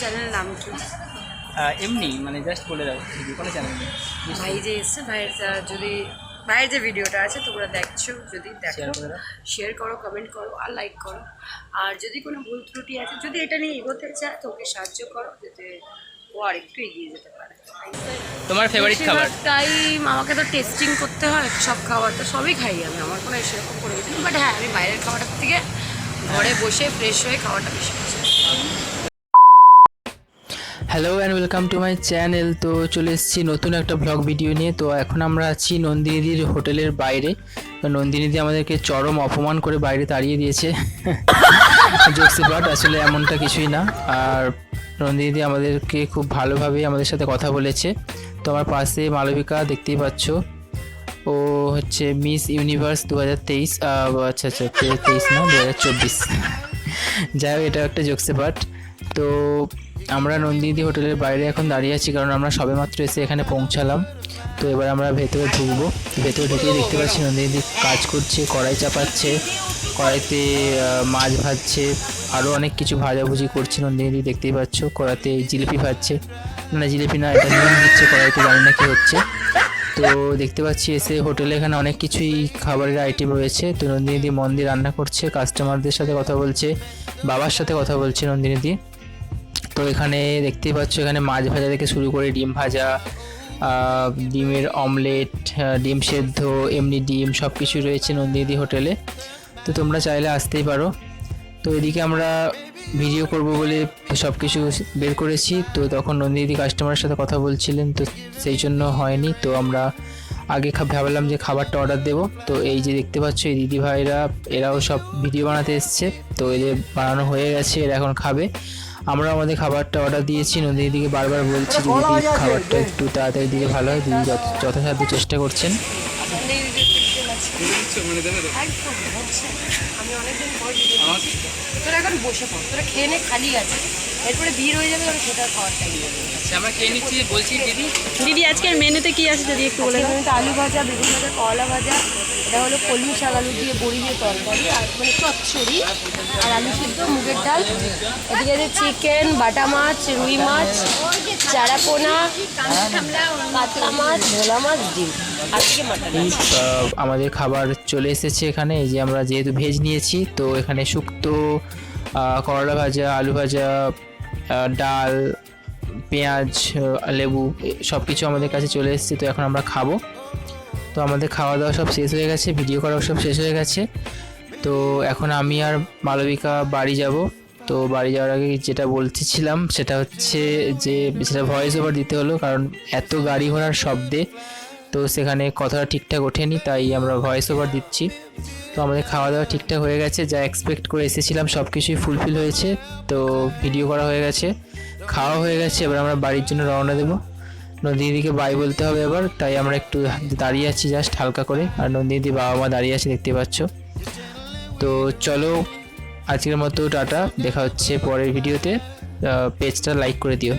চ্যানেলের নাম কি? এমনি মানে জাস্ট বলে দাও কোনো চ্যানেল নেই ভাই যে এসছে ভাইয়ের যদি ভাইয়ের যে ভিডিওটা আছে তোমরা দেখছ যদি দেখো। শেয়ার করো কমেন্ট করো আর লাইক করো। আর যদি কোনো ভুল ত্রুটি আছে যদি এটা নিয়ে এগোতে চায় তো ওকে সাহায্য করো যাতে ও আর একটু এগিয়ে যেতে পারে। তোমার ফেভারিট খাবার? টাইম আমাকে তো টেস্টিং করতে হয় সব খাবার তো সবই খাই আমি আমার কোনো সেরকম করে কিছু বাট হ্যাঁ আমি বাইরের খাবারটার থেকে ঘরে বসে ফ্রেশ হয়ে খাওয়াটা বেশি পছন্দ। Hello and welcome to my channel তো চলে এসেছি নতুন একটা ব্লগ ভিডিও নিয়ে। তো এখন আমরা আছি নন্দিনীদির হোটেলের বাইরে। তো নন্দিনীদি আমাদেরকে চরম অপমান করে বাইরে তাড়িয়ে দিয়েছে। জোকসি বাট আসলে এমনটা কিছুই না। আর নন্দিনীদি আমাদেরকে খুব ভালোভাবে আমাদের সাথে কথা বলেছে। তো আমার পাশে মালবিকা দেখতেই পাচ্ছ। ও হচ্ছে মিস ইউনিভার্স দু হাজার তেইশ আচ্ছা আচ্ছা তেইশ না দু হাজার চব্বিশ। যাই হোক এটা একটা জোকসে পার্ট তো আমরা নন্দিনী হোটেলের বাইরে এখন দাঁড়িয়ে আছি, কারণ আমরা সবেমাত্র এসে এখানে পৌঁছালাম। তো এবার আমরা ভেতরে ঢুকবো। ভেতরে ঢুকেই দেখতে পাচ্ছি নন্দিনী কাজ করছে, কড়াই চাপাচ্ছে, কড়াইতে মাছ ভাজছে আরও অনেক কিছু ভাজাভুজি করছে নন্দিনী দেখতেই পাচ্ছ। কড়াইতে জিলিপি ভাজছে। না, জিলিপি না, এটা নুন দিচ্ছে, কড়াইতে জানি না কি হচ্ছে। তো দেখতে পাচ্ছি এসে হোটেলে এখানে অনেক কিছুই খাবারের আইটেম রয়েছে। তো নন্দিনীদি মন দিয়ে রান্না করছে কাস্টমারদের সাথে কথা বলছে, বাবার সাথে কথা বলছে নন্দিনীদি তো এখানে দেখতেই পাচ্ছ, এখানে মাছ ভাজা থেকে শুরু করে ডিম ভাজা ডিমের অমলেট ডিম সেদ্ধ, এমনি ডিম সব কিছু রয়েছে নন্দিনীদি হোটেলে। তো তোমরা চাইলে আসতেই পারো। তো এদিকে আমরা ভিডিও করব বলে সব কিছু বের করেছি। তো তখন নন্দিনী কাস্টমারের সাথে কথা বলছিলেন, তো সেই জন্য হয়নি। তো আমরা আগে ভাবলাম যে খাবারটা অর্ডার দেবো। তো এই যে দেখতে পাচ্ছ, এই দিদি ভাইরা এরাও সব ভিডিও বানাতে এসছে। তো এদের বানানো হয়ে গেছে, এরা এখন খাবে। আমরা আমাদের খাবারটা অর্ডার দিয়েছি নন্দিনীদিকে বারবার বলছি যে দিদি খাবারটা একটু তাড়াতাড়ি দিলে ভালো হয়। দিদি যত- যথাসাধ্য চেষ্টা করছেন। আমি অনেকদিন পর বসে পড়। তোরা খেয়ে নে খালি আছে। এরপরে ভিড় হয়ে যাবে তোরা সেটা খাওয়ার টাইম আমরা খেয়ে নিচ্ছি বলছি দিদি। দিদি আজকের মেনুতে কি আছে যদি একটু বলে আজকে আলু ভাজা বেগুন ভাজা কলা ভাজা এটা হলো কলমি শাক আলু দিয়ে বড়ি দিয়ে তরকারি আর মানে চচ্চড়ি আর আলু সিদ্ধ মুগের ডাল। এদিকে আছে চিকেন বাটা মাছ রুই মাছ চারাপোনা কাতলা মাছ ভোলা মাছ ডিম। আজকে মাটন আমাদের খাবার চলে এসেছে এখানে। এই যে আমরা যেহেতু ভেজ নিয়েছি তো এখানে শুক্তো করলা ভাজা, আলু ভাজা ডাল, পেঁয়াজ লেবু সব কিছু আমাদের কাছে চলে এসেছে, তো এখন আমরা খাব। তো আমাদের খাওয়া দাওয়া সব শেষ হয়ে গেছে ভিডিও করাও সব শেষ হয়ে গেছে। তো এখন আমি আর মালবিকা বাড়ি যাব। তো বাড়ি যাওয়ার আগে যেটা বলতেছিলাম, সেটা হচ্ছে যে, সেটা ভয়েস ওভার দিতে হলো, কারণ এত গাড়ি ঘোড়ার শব্দে তো সেখানে কথাটা ঠিকঠাক ওঠেনি, তাই আমরা ভয়েস ওভার দিচ্ছি। তো আমাদের খাওয়া দাওয়া ঠিকঠাক হয়ে গেছে, যা এক্সপেক্ট করে এসেছিলাম সব কিছুই ফুলফিল হয়েছে, তো ভিডিও করা হয়ে গেছে, খাওয়া হয়ে গেছে, এবার আমরা বাড়ির জন্য রওনা দেবো। নন্দিনীদিকে বাই বলতে হবে এবার, তাই আমরা একটু দাঁড়িয়ে আছি জাস্ট হালকা করে, আর নন্দিনীদি বাবা মা দাঁড়িয়ে আছে দেখতে পাচ্ছ। তো চলো, আজকের মতো টাটা, দেখা হচ্ছে পরের ভিডিওতে পেজটা লাইক করে দিও।